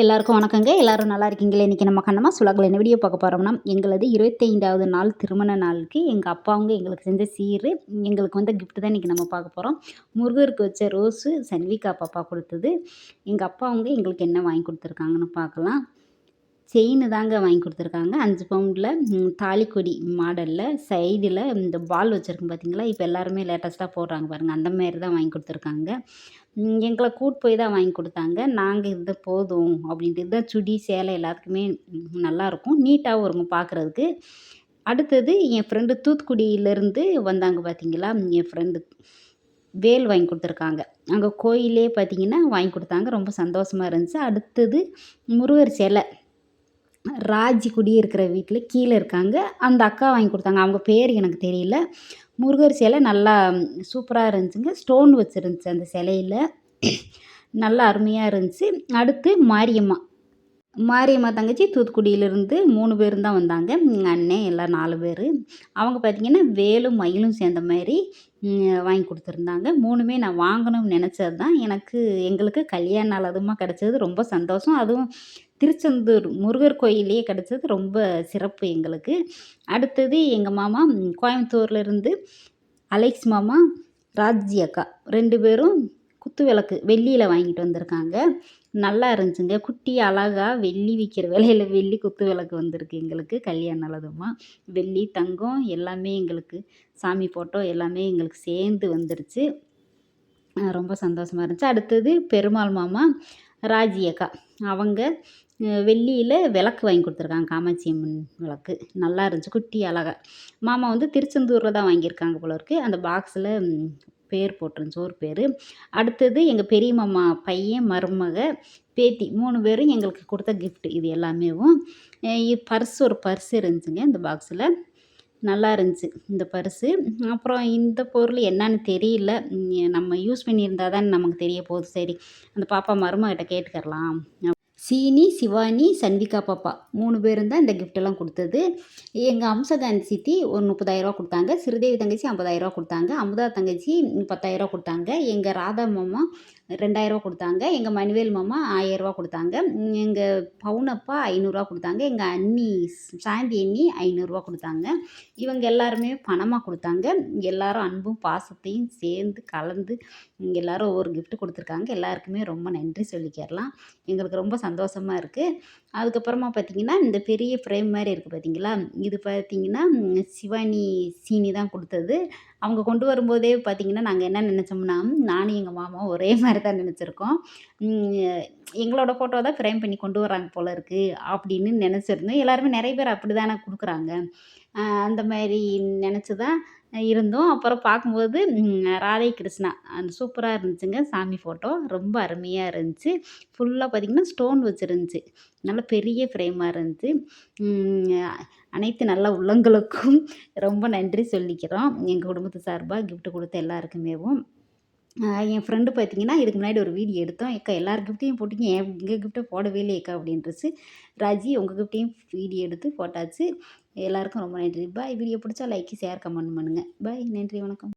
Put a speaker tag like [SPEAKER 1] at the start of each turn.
[SPEAKER 1] எல்லாருக்கும் வணக்கங்க. எல்லாரும் நல்லா இருக்கீங்களே? இன்றைக்கி நம்ம கண்ணம்மா சுலகில் என்ன வீடியோ பார்க்க போகிறோம்னா எங்களது இருபத்தைந்தாவது நாள் திருமண நாளுக்கு எங்கள் அப்பாவுங்க எங்களுக்கு செஞ்ச சீர் எங்களுக்கு வந்த கிஃப்ட் தான் இன்றைக்கி நம்ம பார்க்க போகிறோம் முருகருக்கு வச்ச ரோஸு சன்விகா பாப்பா கொடுத்தது. எங்கள் அப்பாவுங்க எங்களுக்கு என்ன வாங்கி கொடுத்துருக்காங்கன்னு பார்க்கலாம். செயின் தாங்க வாங்கி கொடுத்துருக்காங்க. அஞ்சு பவுண்டில் தாலிக்கொடி மாடலில் சைடில் இந்த பால் வச்சுருக்கோம் பார்த்தீங்களா இப்போ எல்லாருமே லேட்டஸ்ட்டாக போடுறாங்க பாருங்கள் அந்த மாரி தான் வாங்கி கொடுத்துருக்காங்க. எங்களை கூட்டு போய் தான் வாங்கி கொடுத்தாங்க. நாங்கள் இது போதும் அப்படின்ட்டு. தான் சுடி சேலை எல்லாத்துக்குமே நல்லாயிருக்கும் நீட்டாகவும் இருக்கும் பார்க்குறதுக்கு அடுத்தது என் ஃப்ரெண்டு தூத்துக்குடியிலேருந்து வந்தாங்க பார்த்தீங்களா என் ஃப்ரெண்டு வேல் வாங்கி கொடுத்துருக்காங்க. அங்கே கோயிலே பார்த்தீங்கன்னா வாங்கி கொடுத்தாங்க. ரொம்ப சந்தோஷமாக இருந்துச்சு. அடுத்தது முருகர் சிலை. ராஜி குடி இருக்கிற வீட்டில் கீழே இருக்காங்க. அந்த அக்கா வாங்கி கொடுத்தாங்க. அவங்க பேர் எனக்கு தெரியல. முருகர் சிலை நல்லா சூப்பராக இருந்துச்சுங்க. ஸ்டோன் வச்சுருந்துச்சு அந்த சிலையில். நல்லா அருமையாக இருந்துச்சு. அடுத்து மாரியம்மா. மாரியம்மா தங்கச்சி தூத்துக்குடியிலேருந்து மூணு பேரும் தான் வந்தாங்க. எங்கள் அண்ணன் எல்லாம் நாலு பேர். அவங்க பார்த்திங்கன்னா வேலும் மயிலும் சேர்ந்த மாதிரி வாங்கி கொடுத்துருந்தாங்க. மூணுமே நான் வாங்கணும்னு நினச்சது தான் எனக்கு எங்களுக்கு கல்யாண நாள் கிடச்சது ரொம்ப சந்தோஷம். அதுவும் திருச்செந்தூர் முருகர் கோயிலே கிடச்சது ரொம்ப சிறப்பு எங்களுக்கு. அடுத்தது எங்கள் மாமா கோயம்புத்தூர்லேருந்து அலெக்ஸ் மாமா ராஜி அக்கா. ரெண்டு பேரும் குத்து விளக்கு வெள்ளியில் வாங்கிட்டு வந்திருக்காங்க. நல்லா இருந்துச்சுங்க. குட்டி அழகா வெள்ளி விற்கிற விலையில் வெள்ளி குத்து விளக்கு வந்திருக்கு எங்களுக்கு. கல்யாண நல்லதுமா. வெள்ளி தங்கம் எல்லாமே எங்களுக்கு. சாமி ஃபோட்டோ எல்லாமே எங்களுக்கு சேர்ந்து வந்துருச்சு. ரொம்ப சந்தோஷமாக இருந்துச்சு. அடுத்தது பெருமாள் மாமா ராஜி அக்கா அவங்க வெள்ளியில் விளக்கு வாங்கி கொடுத்துருக்காங்க காமாட்சி அம்மன் விளக்கு. நல்லா இருந்துச்சு குட்டி அழகா. மாமா வந்து திருச்செந்தூரில் தான் வாங்கியிருக்காங்க போல இருக்கு. அந்த பாக்ஸில் பேர் போட்டிருந்துச்சு ஒரு பேர். அடுத்தது எங்கள் பெரிய மாமா பையன் மருமக பேத்தி மூணு பேரும் எங்களுக்கு கொடுத்த கிஃப்ட் இது எல்லாமேவும். பர்ஸ் ஒரு பர்ஸ் இருந்துச்சுங்க இந்த பாக்ஸில். நல்லா இருந்துச்சு இந்த பர்ஸு. அப்புறம் இந்த பொருள் என்னன்னு தெரியல. நம்ம யூஸ் பண்ணியிருந்தா தான் நமக்கு தெரிய போகுது. சரி அந்த பாப்பா மருமகிட்ட கேட்டுக்கரலாம் சீனி சிவானி சன்விகா பாப்பா. மூணு பேரும் தான் இந்த கிஃப்டெல்லாம் கொடுத்தது. எங்கள் அம்சகாந்தி சித்தி ஒரு முப்பதாயிரரூவா கொடுத்தாங்க. சிறுதேவி தங்கச்சி ஐம்பதாயிரரூவா கொடுத்தாங்க. அமுதா தங்கச்சி பத்தாயிரரூவா கொடுத்தாங்க. எங்கள் ராதா மாமா ரெண்டாயிரரூவா கொடுத்தாங்க. எங்கள் மணிவேல் மாமா ஆயிரரூவா கொடுத்தாங்க. எங்கள் பவுனப்பா ஐநூறுரூவா கொடுத்தாங்க. எங்கள் அண்ணி சாந்தி அண்ணி ஐநூறுரூவா கொடுத்தாங்க. இவங்க எல்லாருமே பணமாக கொடுத்தாங்க. எல்லாரும் அன்பும் பாசத்தையும் சேர்ந்து கலந்து எல்லாரும் ஒவ்வொரு கிஃப்ட் கொடுத்துருக்காங்க. எல்லாருக்குமே ரொம்ப நன்றி சொல்லிக்கிறலாம் எங்களுக்கு ரொம்ப சந்தோஷமாக இருக்குது அதுக்கப்புறமா பார்த்தீங்கன்னா இந்த பெரிய ஃப்ரேம் மாதிரி இருக்குது பார்த்தீங்களா இது பார்த்தீங்கன்னா சிவானி சீனி தான் கொடுத்தது. அவங்க கொண்டு வரும்போதே பார்த்தீங்கன்னா நாங்கள் என்ன நினச்சோம்னா நானும் எங்கள் மாமா ஒரே மாதிரி தான் நினச்சிருக்கோம். எங்களோட ஃபோட்டோ தான் ஃப்ரேம் பண்ணி கொண்டு வராங்க போல இருக்குது அப்படின்னு நினச்சிருந்தோம். எல்லாருமே நிறைய பேர் அப்படி தானே கொடுக்குறாங்க அந்த மாதிரி நினச்சி தான் இருந்தோம். அப்புறம் பார்க்கும்போது ராதே கிருஷ்ணா அந்த சூப்பராக இருந்துச்சுங்க சாமி ஃபோட்டோ ரொம்ப அருமையாக இருந்துச்சு. ஃபுல்லாக பார்த்திங்கன்னா ஸ்டோன் வச்சுருந்துச்சு. நல்ல பெரிய ஃப்ரேமாக இருந்துச்சு. அனைத்து நல்ல உள்ளங்களுக்கும் ரொம்ப நன்றி சொல்லிக்கிறோம். எங்கள் குடும்பத்து சார்பாக கிஃப்ட் கொடுத்த எல்லாருக்குமேவும். என் ஃப்ரெண்டு பார்த்தீங்கன்னா இதுக்கு முன்னாடி ஒரு வீடியோ எடுத்தோம். அக்கா எல்லார் கிஃப்ட்டையும் போட்டிங்க. என் எங்கள் கிஃப்ட்டை போடவே இல்லையக்கா அப்படின்றச்சு ராஜி உங்கள் கிஃப்ட்டையும் வீடியோ எடுத்து போட்டாச்சு. எல்லாருக்கும் ரொம்ப நன்றி. பாய் வீடியோ பிடிச்சா லைக் ஷேர் கமெண்ட் பண்ணுங்கள் பாய் நன்றி வணக்கம்.